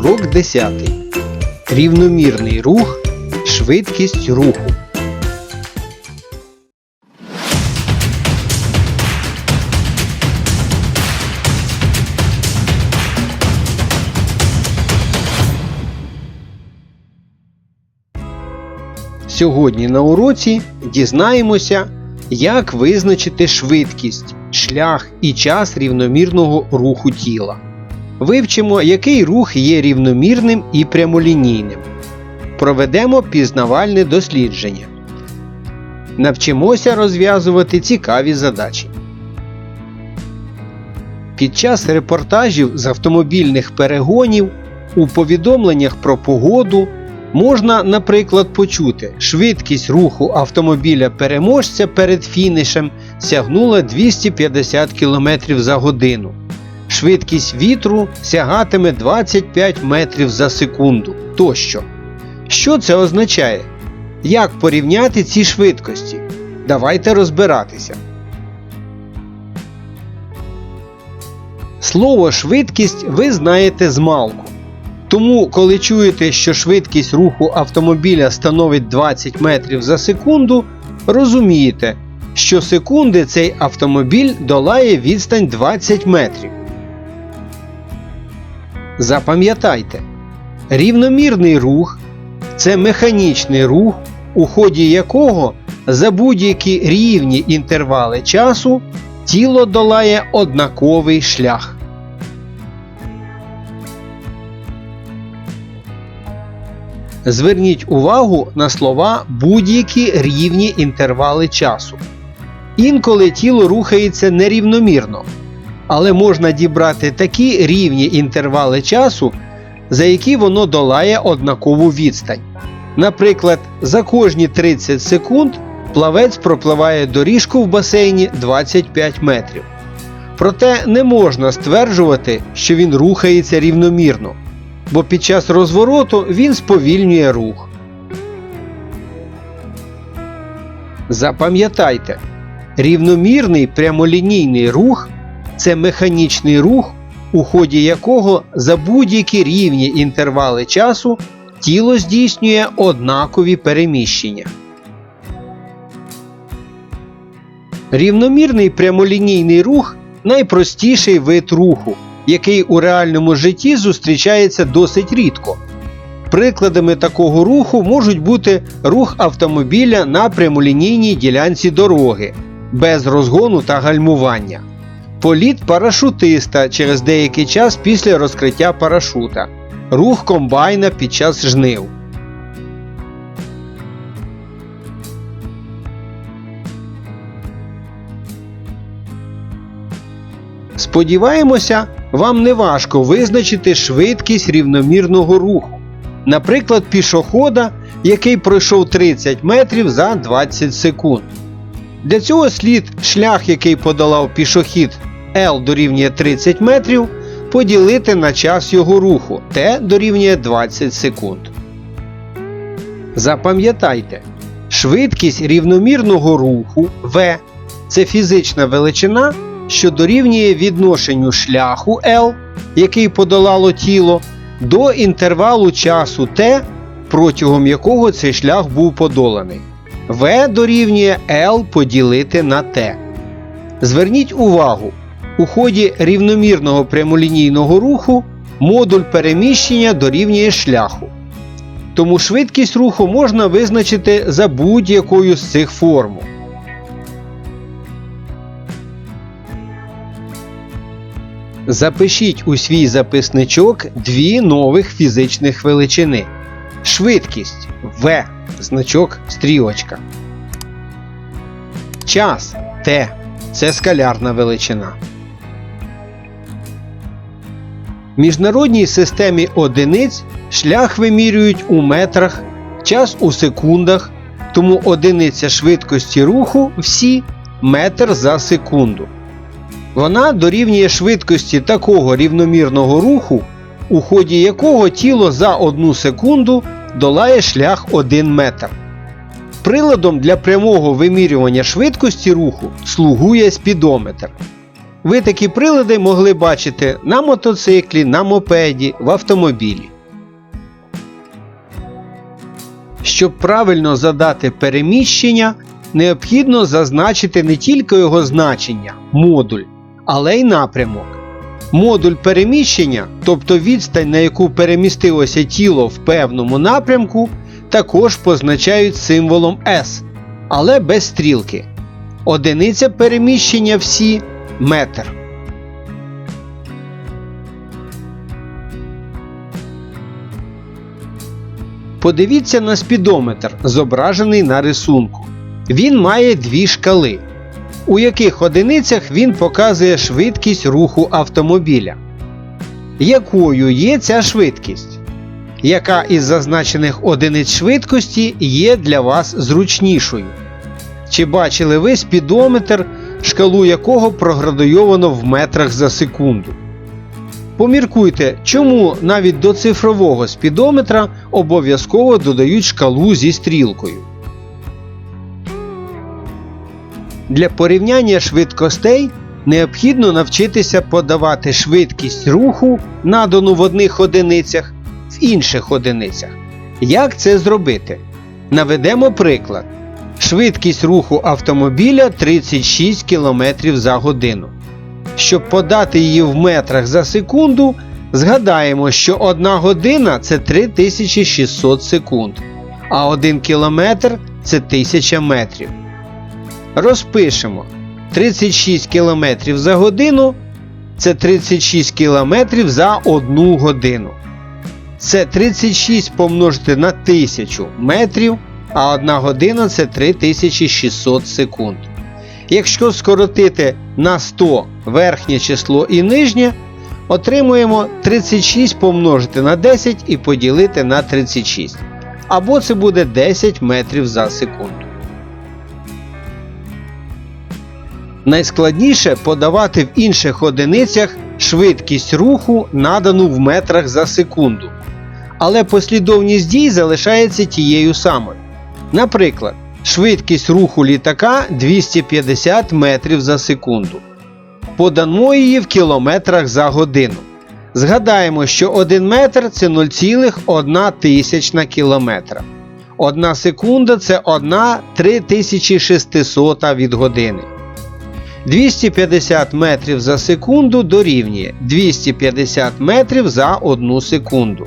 Урок 10. Рівномірний рух. Швидкість руху. Сьогодні на уроці дізнаємося, як визначити швидкість, шлях і час рівномірного руху тіла. Вивчимо, який рух є рівномірним і прямолінійним. Проведемо пізнавальне дослідження. Навчимося розв'язувати цікаві задачі. Під час репортажів з автомобільних перегонів у повідомленнях про погоду можна, наприклад, почути, швидкість руху автомобіля переможця перед фінішем сягнула 250 км за годину. Швидкість вітру сягатиме 25 метрів за секунду тощо. Що це означає? Як порівняти ці швидкості? Давайте розбиратися. Слово швидкість ви знаєте з малку. Тому, коли чуєте, що швидкість руху автомобіля становить 20 метрів за секунду, розумієте, що секунди цей автомобіль долає відстань 20 метрів. Запам'ятайте, рівномірний рух це механічний рух, у ході якого за будь-які рівні інтервали часу тіло долає однаковий шлях. Зверніть увагу на слова будь-які рівні інтервали часу. Інколи тіло рухається нерівномірно, але можна дібрати такі рівні інтервали часу, за які воно долає однакову відстань. Наприклад, за кожні 30 секунд плавець пропливає доріжку в басейні 25 метрів. Проте не можна стверджувати, що він рухається рівномірно бо під час розвороту він сповільнює рух. Запам'ятайте, рівномірний прямолінійний рух це механічний рух, у ході якого за будь-які рівні інтервали часу тіло здійснює однакові переміщення. Рівномірний прямолінійний рух найпростіший вид руху який у реальному житті зустрічається досить рідко. Прикладами такого руху можуть бути рух автомобіля на прямолінійній ділянці дороги без розгону та гальмування, політ парашутиста через деякий час після розкриття парашута, рух комбайна під час жнив. Сподіваємося, вам не важко визначити швидкість рівномірного руху, наприклад, пішохода, який пройшов 30 метрів за 20 секунд. Для цього слід шлях, який подолав пішохід L дорівнює 30 метрів, поділити на час його руху T дорівнює 20 секунд. Запам'ятайте, швидкість рівномірного руху V це фізична величина що дорівнює відношенню шляху L, який подолало тіло, до інтервалу часу T, протягом якого цей шлях був подоланий. V дорівнює L поділити на T. Зверніть увагу, у ході рівномірного прямолінійного руху модуль переміщення дорівнює шляху. Тому швидкість руху можна визначити за будь-якою з цих формул. Запишіть у свій записничок дві нових фізичних величини. Швидкість В. Значок стрілочка. Час Т. Це скалярна величина. Міжнародній системі одиниць шлях вимірюють у метрах, час у секундах, тому одиниця швидкості руху всі метр за секунду. Вона дорівнює швидкості такого рівномірного руху, у ході якого тіло за одну секунду долає шлях 1 метр. Приладом для прямого вимірювання швидкості руху слугує спідометр. Ви такі прилади могли бачити на мотоциклі, на мопеді, в автомобілі. Щоб правильно задати переміщення, необхідно зазначити не тільки його значення, модуль, але й напрямок. Модуль переміщення, тобто відстань, на яку перемістилося тіло в певному напрямку, також позначають символом S, але без стрілки. Одиниця переміщення всі метр. Подивіться на спідометр, зображений на рисунку. Він має дві шкали, у яких одиницях він показує швидкість руху автомобіля. Якою є ця швидкість? Яка із зазначених одиниць швидкості є для вас зручнішою? Чи бачили ви спідометр, шкалу якого проградуйовано в метрах за секунду? Поміркуйте, чому навіть до цифрового спідометра обов'язково додають шкалу зі стрілкою. Для порівняння швидкостей необхідно навчитися подавати швидкість руху, надану в одних одиницях, в інших одиницях. Як це зробити? Наведемо приклад. Швидкість руху автомобіля 36 км за годину. Щоб подати її в метрах за секунду, згадаємо, що 1 година це 3600 секунд, а 1 кілометр це 1000 метрів. Розпишемо 36 км за годину це 36 км за 1 годину. Це 36 помножити на 1000 метрів, а 1 година це 3600 секунд. Якщо скоротити на 100 верхнє число і нижнє, отримуємо 36 помножити на 10 і поділити на 36. Або це буде 10 метрів за секунду. Найскладніше подавати в інших одиницях швидкість руху, надану в метрах за секунду. Але послідовність дій залишається тією самою. Наприклад, швидкість руху літака 250 метрів за секунду. Подамо її в кілометрах за годину. Згадаємо, що 1 метр це 0,1 тисячна кілометра. 1 секунда це 1 3600 від години. 250 метрів за секунду дорівнює 250 метрів за 1 секунду.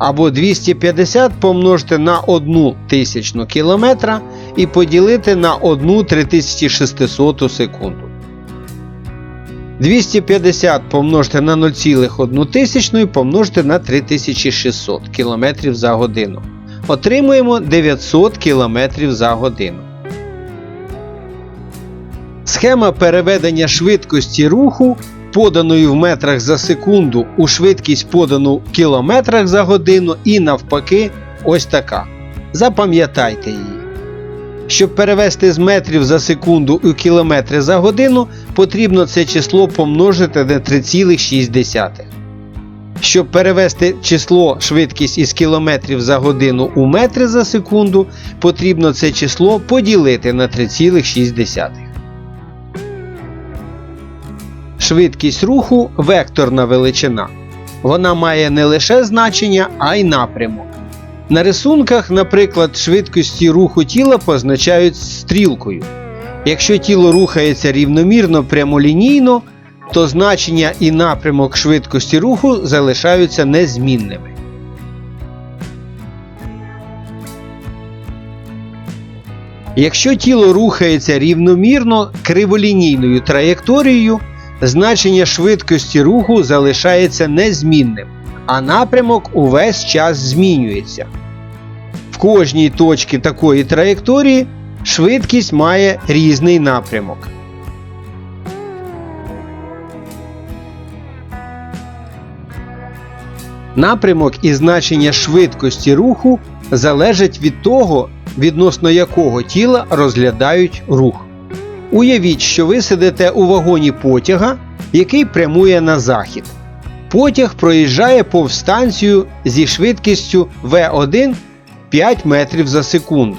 Або 250 помножити на 1 тисячну кілометра і поділити на 1 3600 секунду. 250 помножити на 0,1 тисячну і помножити на 3600 км за годину. Отримуємо 900 км за годину. Схема переведення швидкості руху, поданої в метрах за секунду, у швидкість подану в кілометрах за годину і навпаки, ось така. Запам'ятайте її. Щоб перевести з метрів за секунду у кілометри за годину, потрібно це число помножити на 3,6. Щоб перевести число швидкість із кілометрів за годину у метри за секунду, потрібно це число поділити на 3,6. Швидкість руху векторна величина. Вона має не лише значення, а й напрямок. На рисунках, наприклад, швидкості руху тіла позначають стрілкою. Якщо тіло рухається рівномірно прямолінійно, то значення і напрямок швидкості руху залишаються незмінними. Якщо тіло рухається рівномірно криволінійною траєкторією, значення швидкості руху залишається незмінним, а напрямок увесь час змінюється. В кожній точці такої траєкторії швидкість має різний напрямок. Напрямок і значення швидкості руху залежать від того, відносно якого тіла розглядають рух. Уявіть, що ви сидите у вагоні потяга, який прямує на захід. Потяг проїжджає повз станцію зі швидкістю В1 5 метрів за секунду.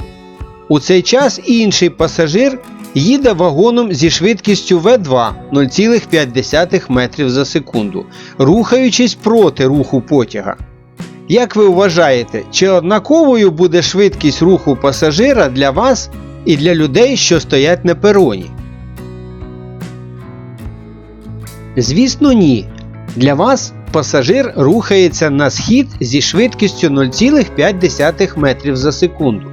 У цей час інший пасажир їде вагоном зі швидкістю В2 0,5 метрів за секунду, рухаючись проти руху потяга. Як ви вважаєте, чи однаковою буде швидкість руху пасажира для вас і для людей, що стоять на пероні? Звісно, ні. Для вас пасажир рухається на схід зі швидкістю 0,5 метрів за секунду.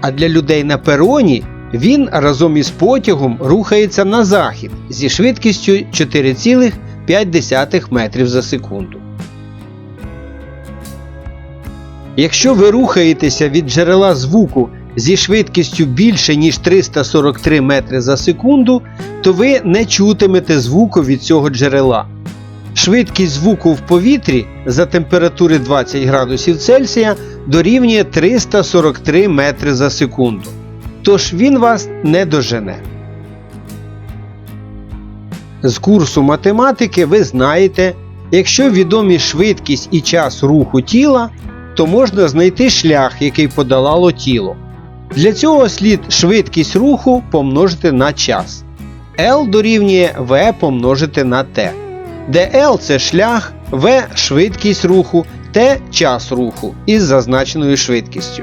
А для людей на пероні він разом із потягом рухається на захід зі швидкістю 4,5 метрів за секунду. Якщо ви рухаєтеся від джерела звуку зі швидкістю більше ніж 343 метри за секунду, то ви не чутимете звуку від цього джерела. Швидкість звуку в повітрі за температури 20 градусів Цельсія дорівнює 343 метри за секунду. Тож він вас не дожене. З курсу математики ви знаєте, якщо відомі швидкість і час руху тіла, то можна знайти шлях, який подолало тіло. Для цього слід швидкість руху помножити на час. L дорівнює V помножити на T, де L це шлях, V швидкість руху, T час руху із зазначеною швидкістю.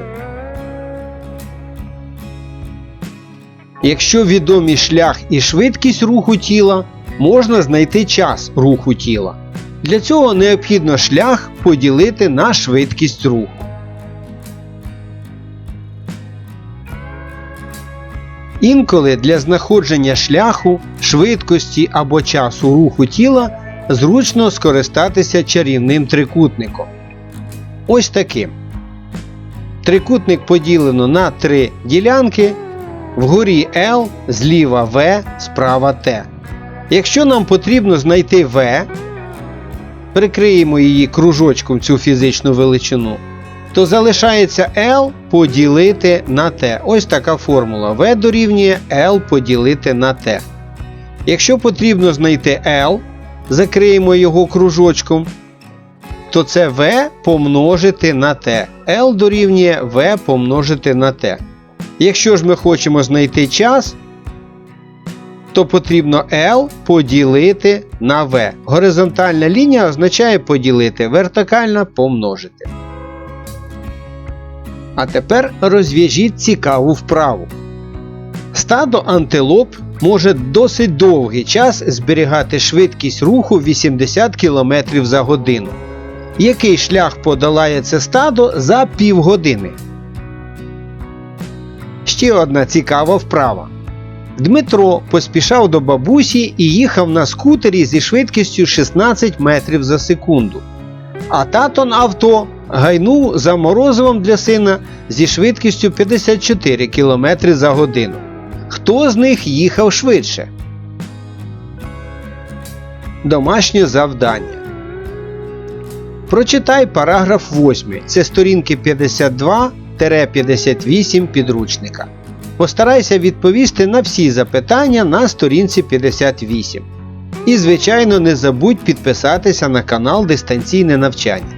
Якщо відомі шлях і швидкість руху тіла, можна знайти час руху тіла. Для цього необхідно шлях поділити на швидкість руху. Інколи для знаходження шляху, швидкості або часу руху тіла зручно скористатися чарівним трикутником. Ось таким. Трикутник поділено на три ділянки. Вгорі L, зліва V, справа T. Якщо нам потрібно знайти V, прикриємо її кружочком цю фізичну величину, то залишається L поділити на T. Ось така формула. V дорівнює L поділити на T. Якщо потрібно знайти L, закриємо його кружочком, то це V помножити на T. L дорівнює V помножити на T. Якщо ж ми хочемо знайти час, то потрібно L поділити на V. Горизонтальна лінія означає поділити, вертикальна помножити. А тепер розв'яжіть цікаву вправу. Стадо антилоп може досить довгий час зберігати швидкість руху 80 км за годину. Який шлях подолає це стадо за півгодини? Ще одна цікава вправа. Дмитро поспішав до бабусі і їхав на скутері зі швидкістю 16 метрів за секунду. А тато на авто гайнув за морозивом для сина зі швидкістю 54 км за годину. Хто з них їхав швидше? Домашнє завдання. Прочитай параграф 8. Це сторінки 52-58 підручника. Постарайся відповісти на всі запитання на сторінці 58. І, звичайно, не забудь підписатися на канал Дистанційне навчання.